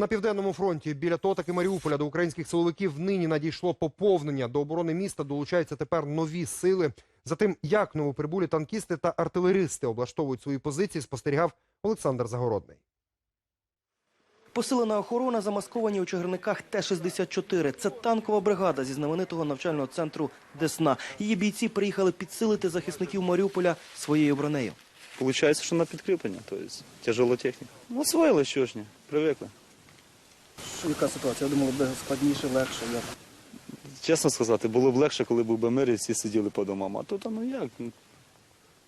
На південному фронті біля Тотаки Маріуполя до українських силовиків нині надійшло поповнення. До оборони міста долучаються тепер нові сили. За тим, як новоприбулі танкісти та артилеристи облаштовують свої позиції, спостерігав Олександр Загородний. Посилена охорона замасковані у чагарниках Т-64. Це танкова бригада зі знаменитого навчального центру Десна. Її бійці приїхали підсилити захисників Маріуполя своєю бронею. Получается, что на підкріплення, то есть тяжела техніка. Ну, освоїли що ж ні, привикли. Яка ситуація? Я думав, буде складніше, легше. Як? Чесно сказати, було б легше, коли був би мир і всі сиділи по домам. А тут, ну як? ну,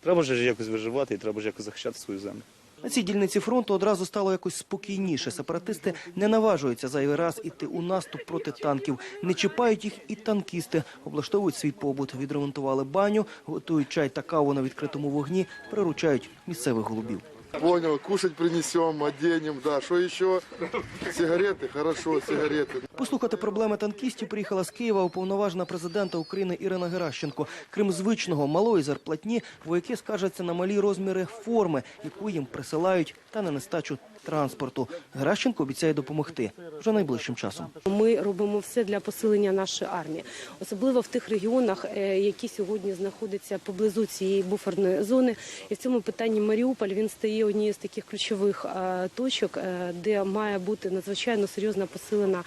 Треба ж якось виживати і треба ж якось захищати свою землю. На цій дільниці фронту одразу стало якось спокійніше. Сепаратисти не наважуються зайвий раз іти у наступ проти танків. Не чіпають їх і танкісти. Облаштовують свій побут, відремонтували баню, готують чай та каву на відкритому вогні, приручають місцевих голубів. Понял, кушать принесем, оденем, да. Что еще? Сигареты? Хорошо, сигареты. Послухати проблеми танкістів приїхала з Києва уповноважена президента України Ірина Геращенко. Крім звичного малої зарплатні, вояки скаржаться на малі розміри форми, яку їм присилають, та на нестачу транспорту. Геращенко обіцяє допомогти вже найближчим часом. Ми робимо все для посилення нашої армії, особливо в тих регіонах, е, які сьогодні знаходяться поблизу цієї буферної зони. І в цьому питанні Маріуполь він стає однією з таких ключових е, точок, е, де має бути надзвичайно серйозно посилена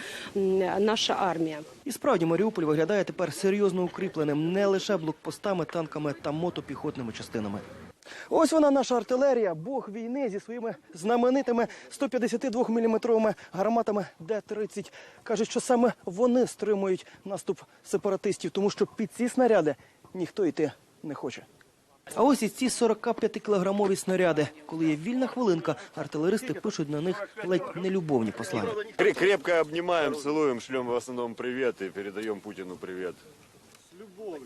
наша армія. І справді Маріуполь виглядає тепер серйозно укріпленим не лише блокпостами, танками та мотопіхотними частинами. Ось вона наша артилерія, бог війни зі своїми знаменитими 152-мм гарматами Д-30. Кажуть, що саме вони стримують наступ сепаратистів, тому що під ці снаряди ніхто йти не хоче. А ось і ці 45-кілограмові снаряди. Коли є вільна хвилинка, артилеристи пишуть на них ледь нелюбовні послання. Кре- Крепко обнимаем, целуем, шлем в основном привет и передаем Путину привет.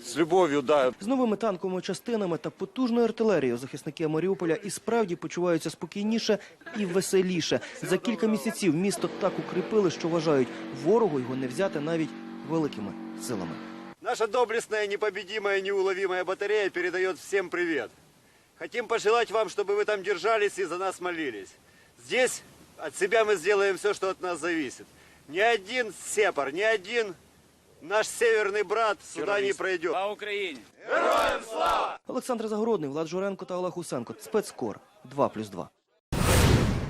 С любовью, да. З новими танковими частинами та потужною артилерією захисники Маріуполя і справді почуваються спокійніше і веселіше. За кілька місяців місто так укріпили, що вважають, ворогу його не взяти навіть великими силами. Наша доблестная, непобедимая, неуловимая батарея передает всем привет. Хотим пожелать вам, чтобы вы там держались и за нас молились. Здесь от себя мы сделаем все, что от нас зависит. Ни один сепар, ни один наш северный брат сюда не пройдет. Олександр Загородний, Влад Журенко та Олег Усенко. Спецкор 2+,2.